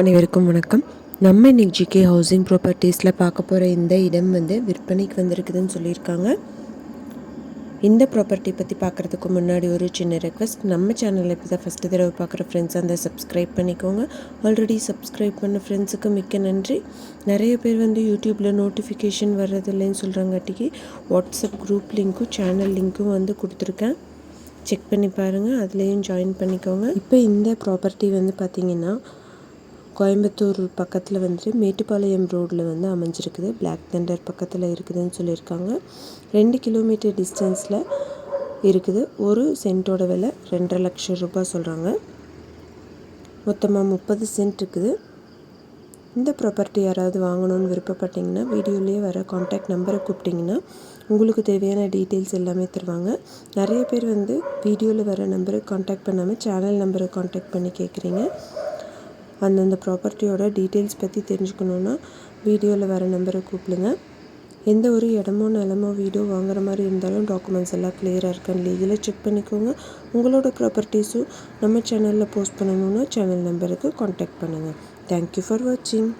அனைவருக்கும் வணக்கம். நம்ம இன்னைக்கு ஜிகே ஹவுசிங் ப்ராப்பர்ட்டிஸில் பார்க்க போகிற இந்த இடம் வந்து விற்பனைக்கு வந்திருக்குதுன்னு சொல்லியிருக்காங்க. இந்த ப்ராப்பர்ட்டி பற்றி பார்க்குறதுக்கு முன்னாடி ஒரு சின்ன ரெக்வஸ்ட் நம்ம சேனலில் இப்போ தான் ஃபஸ்ட்டு தடவை பார்க்குற ஃப்ரெண்ட்ஸ் அந்த சப்ஸ்கிரைப் பண்ணிக்கோங்க. ஆல்ரெடி சப்ஸ்கிரைப் பண்ண ஃப்ரெண்ட்ஸுக்கு மிக்க நன்றி. நிறைய பேர் வந்து யூடியூப்பில் நோட்டிஃபிகேஷன் வர்றதில்லைன்னு சொல்கிறாங்காட்டிக்கு வாட்ஸ்அப் குரூப் லிங்க்கும் சேனல் லிங்க்கும் வந்து கொடுத்துருக்கேன். செக் பண்ணி பாருங்கள் அதுலேயும் ஜாயின் பண்ணிக்கோங்க. இப்போ இந்த ப்ராப்பர்ட்டி வந்து பார்த்திங்கன்னா கோயம்புத்தூர் பக்கத்தில் வந்துட்டு மேட்டுப்பாளையம் ரோடில் வந்து அமைஞ்சிருக்குது. பிளாக் தண்டர் பக்கத்தில் இருக்குதுன்னு சொல்லியிருக்காங்க. ரெண்டு கிலோமீட்டர் டிஸ்டன்ஸில் இருக்குது. ஒரு சென்ட்டோட விலை ரெண்டரை லட்சம் ரூபாய் சொல்கிறாங்க மொத்தமாக முப்பது சென்ட் இருக்குது. இந்த ப்ராப்பர்ட்டி யாராவது வாங்கணும்னு விருப்பப்பட்டிங்கன்னா வீடியோலேயே வர காண்டாக்ட் நம்பரை கூப்பிட்டிங்கன்னா உங்களுக்கு தேவையான டீட்டெயில்ஸ் எல்லாமே தருவாங்க. நிறைய பேர் வந்து வீடியோவில் வர நம்பரை காண்டாக்ட் பண்ணாமல் சேனல் நம்பரை காண்டாக்ட் பண்ணி கேட்குறீங்க அந்தந்த ப்ராப்பர்ட்டியோட டீட்டெயில்ஸ் பற்றி தெரிஞ்சுக்கணுன்னா வீடியோவில் வர நம்பரை கூப்பிடுங்க. எந்த ஒரு இடமோ நிலமோ வீடோ வாங்குற மாதிரி இருந்தாலும் டாக்குமெண்ட்ஸ் எல்லாம் கிளியராக இருக்கான்னு லீகலாக செக் பண்ணிக்கோங்க. உங்களோட ப்ராப்பர்ட்டிஸும் நம்ம சேனலில் போஸ்ட் பண்ணணுன்னா சேனல் நம்பருக்கு காண்டாக்ட் பண்ணுங்கள் தேங்க்யூ ஃபார் வாட்சிங்